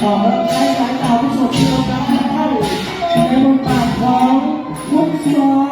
ขอรับใช้สายตาผู้ชมที่เราทุกท่านในบทาทของมุกสวา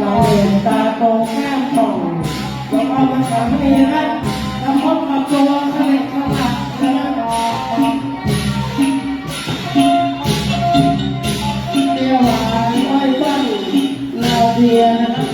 เราเห็นตาโก้มป่องเราเอาภาษาพยานะนำพบกับตัวทะเลกระหักและอกเดียหวานไว้ตั้งเราเดียนะ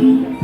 Oh